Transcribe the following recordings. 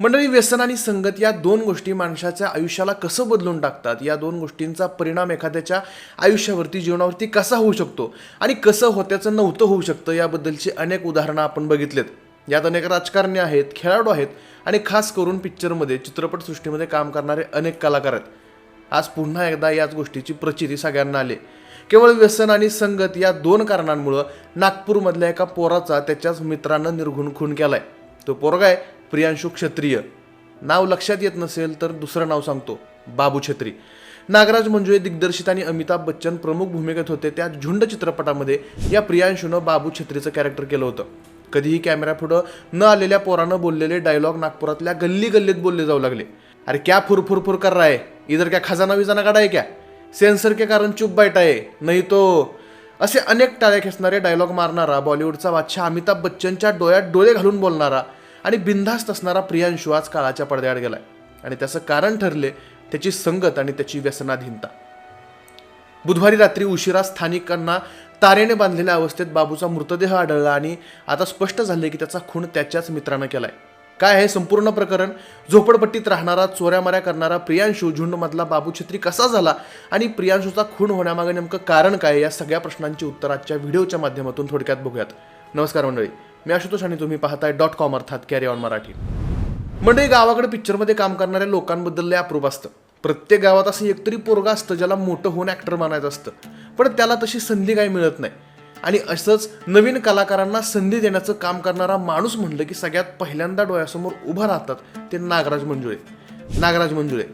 मंडळी व्यसन आणि संगत या दोन गोष्टी माणसाच्या आयुष्याला कसं बदलून टाकतात? या दोन गोष्टींचा परिणाम एखाद्याच्या आयुष्यावरती जीवनावरती कसा होऊ शकतो? आणि कसं होत्याचं नव्हतं होऊ शकतं? याबद्दलची अनेक उदाहरणं आपण बघितलेत. यात अनेक राजकारणी आहेत खेळाडू आहेत आणि खास करून पिक्चरमध्ये चित्रपटसृष्टीमध्ये काम करणारे अनेक कलाकार आहेत. आज पुन्हा एकदा याच गोष्टीची प्रचिती सगळ्यांना आली. केवळ व्यसन आणि संगत या दोन कारणांमुळं नागपूरमधल्या एका पोराचा त्याच्याच मित्रानं निर्घुण खून केलाय. तो पोरगा आहे प्रियांशू क्षत्रिय. नाव लक्षात येत नसेल तर दुसरं नाव सांगतो बाबू छत्री. नागराज मंजुळे दिग्दर्शित आणि अमिताभ बच्चन प्रमुख भूमिकेत होते. त्या झुंड चित्रपटामध्ये या प्रियांशूनं बाबू छत्रीचं कॅरेक्टर केलं होतं. कधीही कॅमेऱ्यापुढं न आलेल्या पोरानं बोललेले डायलॉग नागपुरातल्या गल्ली गल्लीत बोलले जाऊ लागले. अरे क्या फुर फुर कर रहा है? इधर क्या खजाना विजाना काढा आहे क्या? सेन्सर के कारण चुप बैठा आहे नाही तो असे अनेक टाळ्या खेचणारे डायलॉग मारणारा बॉलिवूडचा बादशाह अमिताभ बच्चनच्या डोळ्यात डोळे घालून बोलणारा आणि बिनधास्त असणारा प्रियांशू आज काळाच्या पडद्याआड गेलाय. आणि त्याचं कारण ठरले त्याची संगत आणि त्याची व्यसनाधीनता. बुधवारी रात्री उशिरा स्थानिकांना तारेने बांधलेल्या अवस्थेत बाबूचा मृतदेह आढळला आणि आता स्पष्ट झाले की त्याचा खून त्याच्याच मित्रानं केलाय. काय आहे संपूर्ण प्रकरण? झोपडपट्टीत राहणारा चोऱ्यामाऱ्या करणारा प्रियांशू झुंडमधला बाबू छत्री कसा झाला? आणि प्रियांशूचा खून होण्यामागे नेमकं कारण काय या सगळ्या प्रश्नांची उत्तर आजच्या व्हिडिओच्या माध्यमातून थोडक्यात बघूयात. नमस्कार मंडळी मी आशुतोष आणि तुम्ही पाहताय डॉट कॉम अर्थात कॅरी ऑन मराठी. मंडळी गावाकडे पिक्चरमध्ये काम करणाऱ्या लोकांबद्दल अप्रूप असतं. प्रत्येक गावात असं एकतरी पोरगा असतं ज्याला मोठं होऊन ॲक्टर मानायचं असतं. पण त्याला तशी संधी काही मिळत नाही. आणि असंच नवीन कलाकारांना संधी देण्याचं काम करणारा माणूस म्हणलं की सगळ्यात पहिल्यांदा डोळ्यासमोर उभं राहतात ते नागराज मंजुळे. नागराज मंजुळे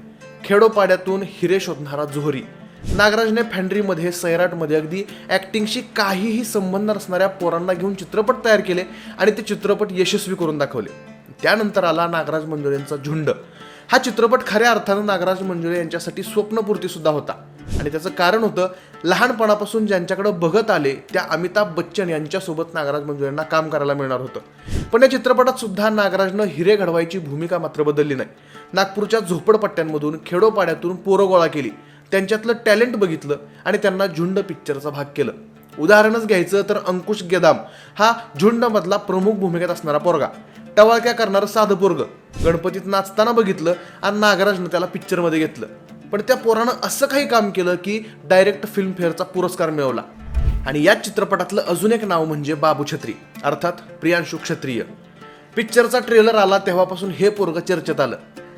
खेडोपाड्यातून हिरे शोधणारा जोहरी. नागराजने फॅन्ड्रीमध्ये सैराटमध्ये अगदी ॲक्टिंगशी काहीही संबंध नसणाऱ्या पोरांना घेऊन चित्रपट तयार केले आणि ते चित्रपट यशस्वी करून दाखवले. त्यानंतर आला नागराज मंजुळेंचा झुंड. हा चित्रपट खऱ्या अर्थानं नागराज मंजुळे यांच्यासाठी स्वप्नपूर्ती सुद्धा होता. आणि त्याचं कारण होतं लहानपणापासून ज्यांच्याकडे बघत आले त्या अमिताभ बच्चन यांच्यासोबत नागराज मंजुळेंना काम करायला मिळणार होतं. पण या चित्रपटात सुद्धा नागराजनं हिरे घडवायची भूमिका मात्र बदलली नाही. नागपूरच्या झोपडपट्ट्यांमधून खेडोपाड्यातून पोरं गोळा केली. त्यांच्यातलं टॅलेंट बघितलं आणि त्यांना झुंड पिक्चरचा भाग केलं. उदाहरणच घ्यायचं तर अंकुश गेदाम हा झुंडमधला प्रमुख भूमिकेत असणारा पोरगा. टवाळक्या करणारं साधं पोरग. गणपतीत नाचताना बघितलं आणि नागराजनं त्याला पिक्चरमध्ये घेतलं. पण त्या पोरानं असं काही काम केलं की डायरेक्ट फिल्मफेअरचा पुरस्कार मिळवला. आणि या चित्रपटातलं अजून एक नाव म्हणजे बाबू छत्री अर्थात प्रियांशू क्षत्रिय. पिक्चरचा ट्रेलर आला तेव्हापासून हे पोरग चर्चेत आलं.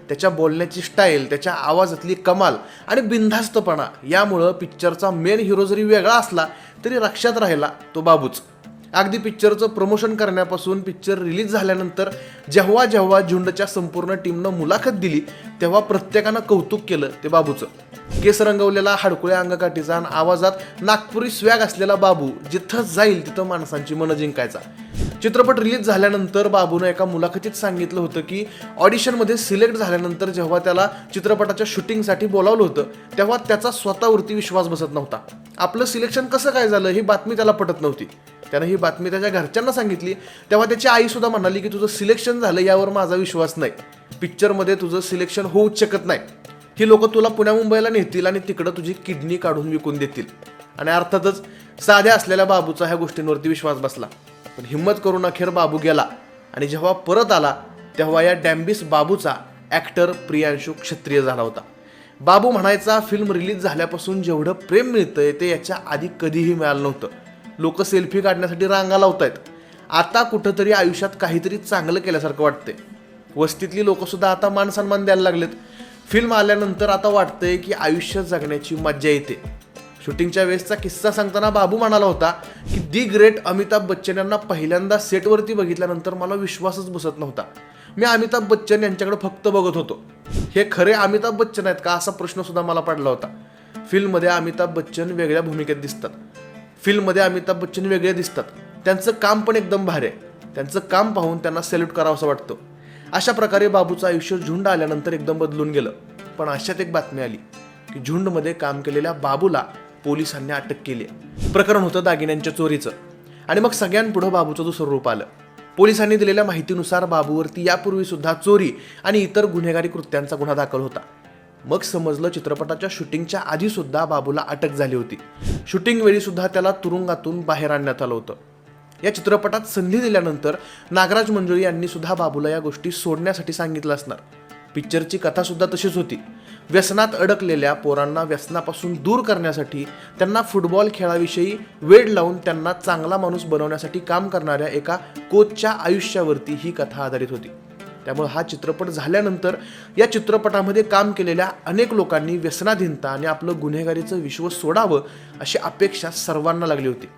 त्याच्या बोलण्याची स्टाईल त्याच्या आवाजातली कमाल आणि बिनधास्तपणा यामुळं पिक्चरचा मेन हिरो जरी वेगळा असला तरी लक्षात राहिला तो बाबूच. अगदी पिक्चरचं प्रमोशन करण्यापासून पिक्चर रिलीज झाल्यानंतर जेव्हा जेव्हा झुंडच्या संपूर्ण टीमनं मुलाखत दिली तेव्हा प्रत्येकानं कौतुक केलं ते बाबूचं. केस रंगवलेला हाडकुळ्या अंगकाठीचा आणि आवाजात नागपुरी स्वॅग असलेला बाबू जिथं जाईल तिथं माणसांची मनं जिंकायचा. चित्रपट रिलीज झाल्यानंतर बाबूनं एका मुलाखतीत सांगितलं होतं की ऑडिशनमध्ये सिलेक्ट झाल्यानंतर जेव्हा त्याला चित्रपटाच्या शूटिंगसाठी बोलावलं होतं तेव्हा त्याचा स्वतःवरती विश्वास बसत नव्हता. आपलं सिलेक्शन कसं काय झालं ही बातमी त्याला पटत नव्हती. त्यानं ही बातमी त्याच्या घरच्यांना सांगितली तेव्हा त्याची आई सुद्धा म्हणाली की तुझं सिलेक्शन झालं यावर माझा विश्वास नाही. पिक्चरमध्ये तुझं सिलेक्शन होऊच शकत नाही. ही लोक तुला पुण्या मुंबईला नेतील आणि तिकडं तुझी किडनी काढून विकून देतील. आणि अर्थातच साध्या असलेल्या बाबूचा ह्या गोष्टींवरती विश्वास बसला. पण हिंमत करून अखेर बाबू गेला. आणि जेव्हा परत आला तेव्हा या डॅम्बिस बाबूचा ॲक्टर प्रियांशू क्षत्रिय झाला होता. बाबू म्हणायचा फिल्म रिलीज झाल्यापासून जेवढं प्रेम मिळतंय ते याच्या आधी कधीही मिळालं नव्हतं. लोक सेल्फी काढण्यासाठी रांगा लावतायत. आता कुठंतरी आयुष्यात काहीतरी चांगलं केल्यासारखं वाटतंय. वस्तीतली लोकसुद्धा आता मान सन्मान द्यायला लागलेत. फिल्म आल्यानंतर आता वाटतंय की आयुष्य जगण्याची मज्जा येते. शूटिंगच्या वेळेसचा किस्सा सांगताना बाबू म्हणाला होता की दी ग्रेट अमिताभ बच्चन यांना पहिल्यांदा सेटवरती बघितल्यानंतर मला विश्वासच बसत नव्हता. मी अमिताभ बच्चन यांच्याकडे फक्त बघत होतो. हे खरे अमिताभ बच्चन आहेत का असा प्रश्न सुद्धा मला पडला होता. फिल्ममध्ये अमिताभ बच्चन वेगळ्या भूमिकेत दिसतात. फिल्ममध्ये अमिताभ बच्चन वेगळे दिसतात. त्यांचं काम पण एकदम भारी आहे. त्यांचं काम पाहून त्यांना सॅल्यूट करावं असं वाटतं. अशा प्रकारे बाबूचं आयुष्य झुंड आल्यानंतर एकदम बदलून गेलं. पण अशात एक बातमी आली की झुंडमध्ये काम केलेल्या बाबूला पोलिसांनी अटक केली. प्रकरण होतं दागिन्यांच्या चोरीचं. आणि मग सगळ्यांपुढं बाबूचं दुसरं रूप आलं. पोलिसांनी दिलेल्या माहितीनुसार बाबूवरती यापूर्वी सुद्धा चोरी आणि इतर गुन्हेगारी कृत्यांचा गुन्हा दाखल होता. मग समजलं चित्रपटाच्या शूटिंगच्या आधी सुद्धा बाबूला अटक झाली होती. शूटिंग वेळी सुद्धा त्याला तुरुंगातून बाहेर आणण्यात आलं होतं. या चित्रपटात संधी दिल्यानंतर नागराज मंजुळी यांनी सुद्धा बाबूला या गोष्टी सोडण्यासाठी सांगितलं असणार. पिक्चरची कथा सुद्धा तशीच होती. व्यसनात अडकलेल्या पोरांना व्यसनापासून दूर करण्यासाठी त्यांना फुटबॉल खेळाविषयी वेळ लावून त्यांना चांगला माणूस बनवण्यासाठी काम करणाऱ्या एका कोचच्या आयुष्यावरती ही कथा आधारित होती. त्यामुळे हा चित्रपट झाल्यानंतर या चित्रपटामध्ये काम केलेल्या अनेक लोकांनी व्यसनाधीनता आणि आपलं गुन्हेगारीचं विश्व सोडावं अशी अपेक्षा सर्वांना लागली होती.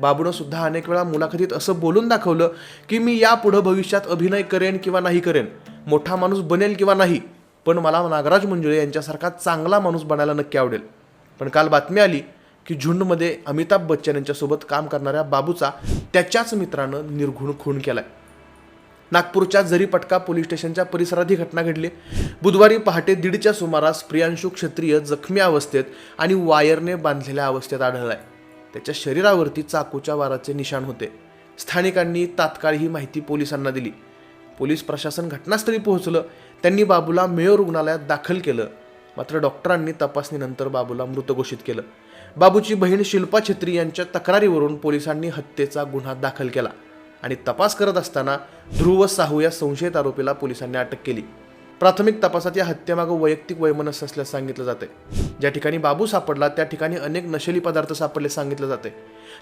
बाबूनं सुद्धा अनेक वेळा मुलाखतीत असं बोलून दाखवलं की मी यापुढं भविष्यात अभिनय करेन किंवा नाही करेन मोठा माणूस बनेल किंवा नाही पण मला नागराज मंजुळे यांच्यासारखा चांगला माणूस बनायला नक्की आवडेल. पण काल बातमी आली की झुंडमध्ये अमिताभ बच्चन यांच्यासोबत काम करणाऱ्या बाबूचा त्याच्याच मित्रानं निर्घुण खून केलाय. नागपूरच्या जरीपटका पोलीस स्टेशनच्या परिसरात ही घटना घडली. बुधवारी पहाटे दीडच्या सुमारास प्रियांशू क्षत्रिय जखमी अवस्थेत आणि वायरने बांधलेल्या अवस्थेत आढळलाय. त्याच्या शरीरावरती चाकूच्या वाराचे निशाण होते. स्थानिकांनी तात्काळ ही माहिती पोलिसांना दिली. पोलीस प्रशासन घटनास्थळी पोहोचलं. त्यांनी बाबूला मेयो रुग्णालयात दाखल केलं. मात्र डॉक्टरांनी तपासणीनंतर बाबूला मृत घोषित केलं. बाबूची बहीण शिल्पा छत्री यांच्या तक्रारीवरून पोलिसांनी हत्येचा गुन्हा दाखल केला आणि तपास करत असताना ध्रुव साहू या संशयित आरोपीला पोलिसांनी अटक केली. प्राथमिक तपासात या हत्येमागं वैयक्तिक वैमनस्य असल्याचं सांगितलं जाते ज्या ठिकाणी बाबू सापडला त्या ठिकाणी अनेक नशेली पदार्थ सापडले सांगितलं जाते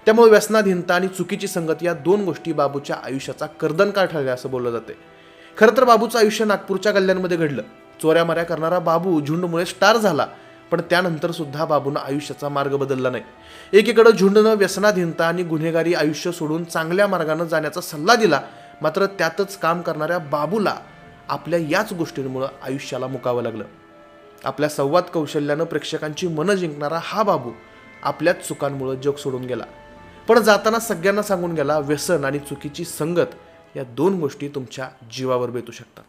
त्यामुळे व्यसनाधीनता आणि चुकीची संगत या दोन गोष्टी बाबूच्या आयुष्याचा कर्दनकार ठरल्या असं बोललं जाते खरं तर बाबूचं आयुष्य नागपूरच्या गल्ल्यांमध्ये घडलं. चोऱ्यामाऱ्या करणारा बाबू झुंडमुळे स्टार झाला पण त्यानंतर सुद्धा बाबूनं आयुष्याचा मार्ग बदलला नाही. एकीकडं झुंडनं व्यसनाधीनता आणि गुन्हेगारी आयुष्य सोडून चांगल्या मार्गानं जाण्याचा सल्ला दिला मात्र त्यातच काम करणाऱ्या बाबूला आपल्या याच गोष्टींमुळं आयुष्याला मुकावं लागलं. आपल्या संवाद कौशल्यानं प्रेक्षकांची मनं जिंकणारा हा बाबू आपल्याच चुकांमुळं जग सोडून गेला. पण जाताना सगळ्यांना सांगून गेला व्यसन आणि चुकीची संगत या दोन गोष्टी तुमच्या जीवावर बेतू शकतात.